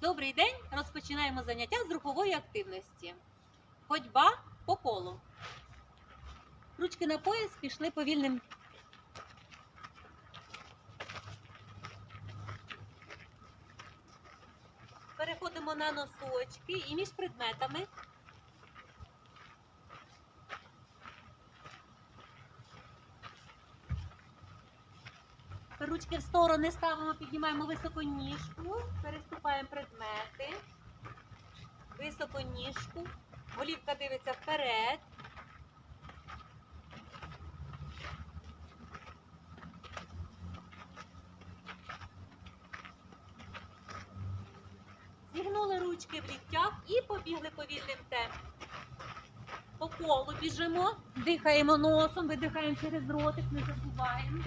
Добрий день! Розпочинаємо заняття з рухової активності. Ходьба по колу. Ручки на пояс пішли повільним. Переходимо на носочки і між предметами. Ручки в сторони ставимо, піднімаємо високо ніжку, переступаємо предмети, високо ніжку, голівка дивиться вперед. Зігнули ручки в ліктях і побігли повільним темпом. По колу біжимо, дихаємо носом, видихаємо через ротик, не забуваємо.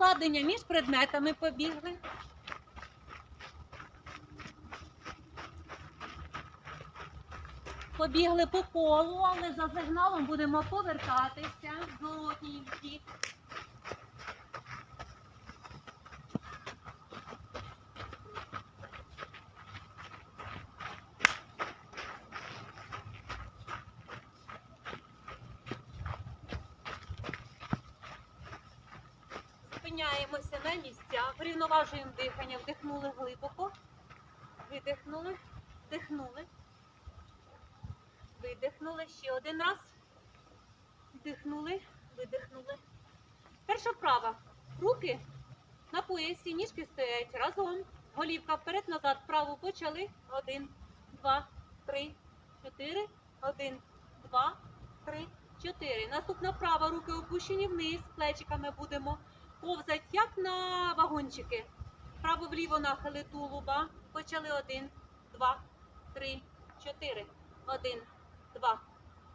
Для між предметами побігли. Побігли по колу, але за сигналом будемо повертатися в зворотній бік. Зупиняємося на місцях, врівноважуємо дихання, вдихнули глибоко, видихнули, вдихнули, видихнули ще один раз, вдихнули, видихнули. Перша вправа. Руки на поясі, ніжки стоять разом. Голівка вперед-назад, вправо почали. Один, два, три, чотири. Один, два, три, чотири. Наступна вправа. Руки опущені вниз, плечиками будемо повзать, як на вагончики. Право-вліво нахили тулуба. Почали один, два, три, чотири. Один, два,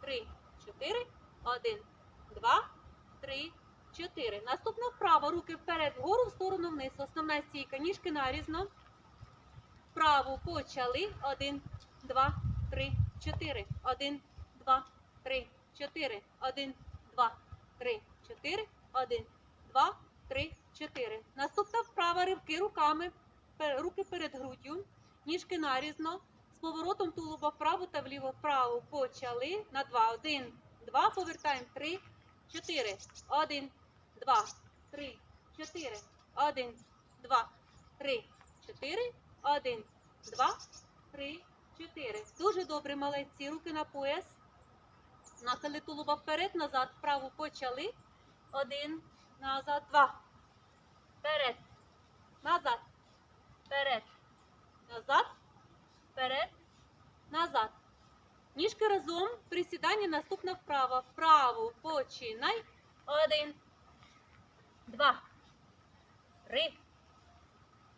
три, чотири. Один, два, три, чотири. Наступна вправа. Руки вперед, вгору, в сторону вниз. Основна стійка. Ніжки нарізно. Вправо почали. Один, два, три, чотири. Один, два, три, чотири. Один, два, три, чотири. Один, два, три, чотири. Наступна вправа ривки руками, руки перед груддю, ніжки нарізно, з поворотом тулуба вправо та вліво вправо почали на два. Один, два, повертаємо, три, чотири. Один, два, три, чотири. Один, два, три, чотири. Один, два, три, чотири. Дуже добре, молодці. Руки на пояс. Нахили тулуба вперед, назад, вправо почали. Один, назад, два. Вперед. Назад. Вперед. Назад. Вперед. Назад. Ніжки разом. Присідання наступна вправа. Вправо. Починай. Один. Два. Три.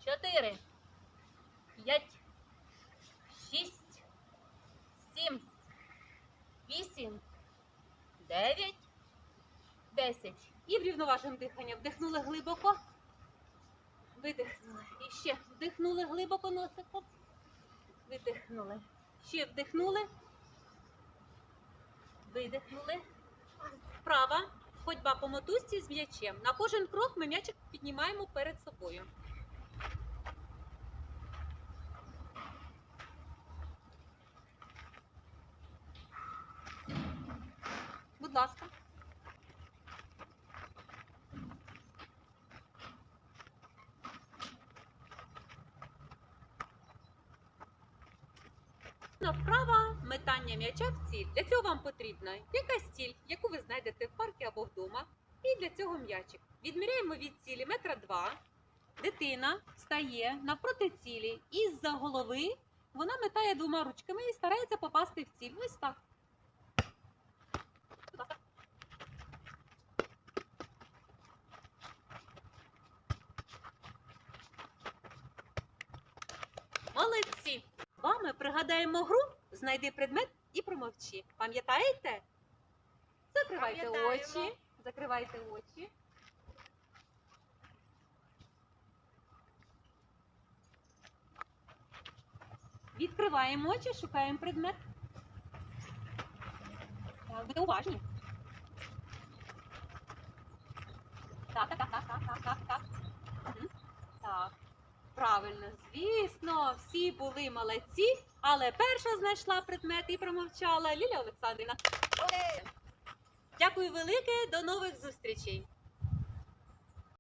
Чотири. П'ять. Шість. Сім. Вісім. Дев'ять. 10. І врівноважимо дихання. Вдихнули глибоко. Видихнули. І ще вдихнули глибоко носиком. Видихнули. Ще вдихнули. Видихнули. Вправа. Ходьба по мотузці з м'ячем. На кожен крок ми м'ячик піднімаємо перед собою. Будь ласка. Вправа метання м'яча в ціль. Для цього вам потрібна якась ціль, яку ви знайдете в парку або вдома. І для цього м'ячик. Відміряємо від цілі метра два. Дитина стає навпроти цілі і з-за голови вона метає двома ручками і старається попасти в ціль. Ось так. Будь ласка. Молодці! Вами пригадаємо гру Знайди предмет і промовчи. Пам'ятаєте? Закривайте очі. Закривайте очі. Відкриваємо очі, шукаємо предмет. Так, будьте уважні. Так, так, так, так, так, так, так, так. Мгм. Правильно, звісно, всі були молодці, але перша знайшла предмет і промовчала Лілія Олександрівна. Дякую велике, до нових зустрічей.